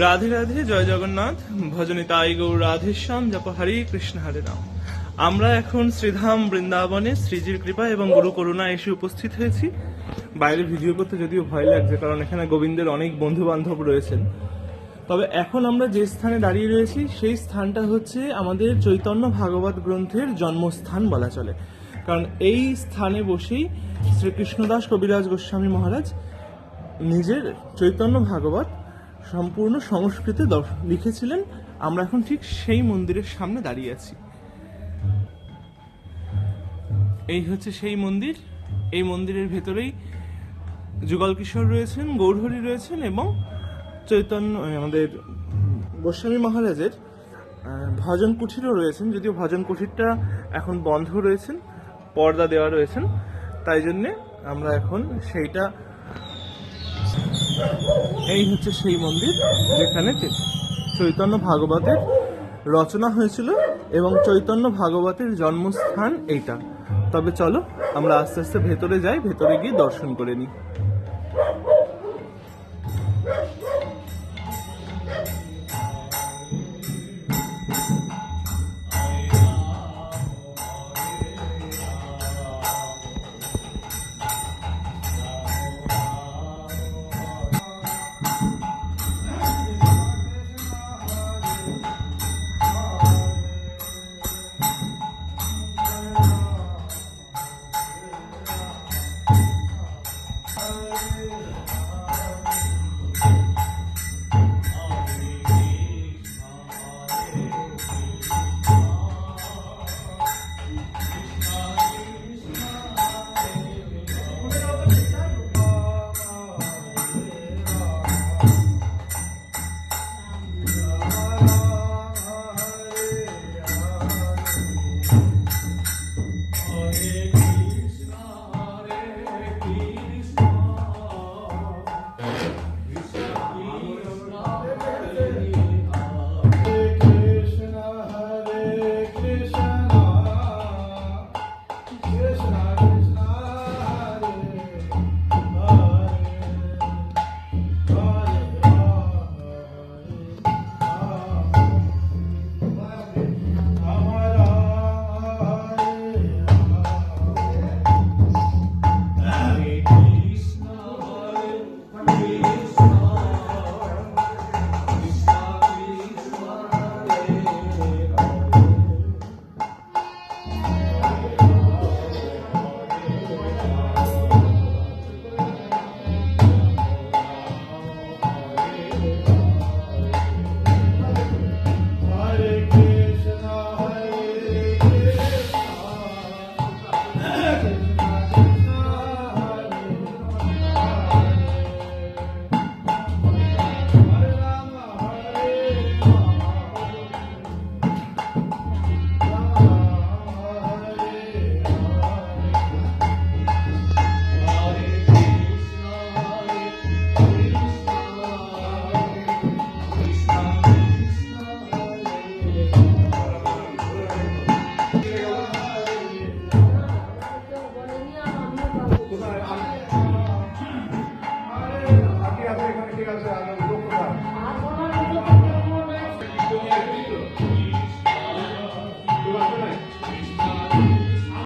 রাধে রাধে, জয় জগন্নাথ। ভজনে তাই গৌর রাধেশ্যাম, জপ হরে কৃষ্ণ হরে রাম। আমরা এখন শ্রীধাম বৃন্দাবনে শ্রীজির কৃপা এবং গুরু করুণা এসে উপস্থিত হয়েছি। বাইরে ভিডিও করতে যদিও ভয় লাগছে, কারণ এখানে গোবিন্দের অনেক বন্ধু বান্ধব রয়েছেন। তবে এখন আমরা যে স্থানে দাঁড়িয়ে রয়েছি, সেই স্থানটা হচ্ছে আমাদের চৈতন্য ভাগবত গ্রন্থের জন্মস্থান বলা চলে। কারণ এই স্থানে বসেই শ্রীকৃষ্ণদাস কবিরাজ গোস্বামী মহারাজ নিজের চৈতন্য ভাগবত সম্পূর্ণ সংস্কৃতে লিখেছিলেন। আমরা এখন ঠিক সেই মন্দিরের সামনে দাঁড়িয়ে আছি। এই হচ্ছে সেই মন্দির। এই মন্দিরের ভেতরেই যুগল কিশোর রয়েছেন, গৌরহরি রয়েছেন এবং চৈতন্য আমাদের গোস্বামী মহারাজের ভজন কুঠিরও রয়েছেন, যদিও ভজন কুঠিরটা এখন বন্ধ রয়েছেন, পর্দা দেওয়া রয়েছেন। তাই জন্যে আমরা এখন সেইটা এই হচ্ছে সেই মন্দির যেখানে চৈতন্য ভাগবতের রচনা হয়েছিল এবং চৈতন্য ভাগবতের জন্মস্থান এইটা। তবে চলো, আমরা আস্তে আস্তে ভেতরে যাই, ভেতরে গিয়ে দর্শন করে নিই। Hare Rama.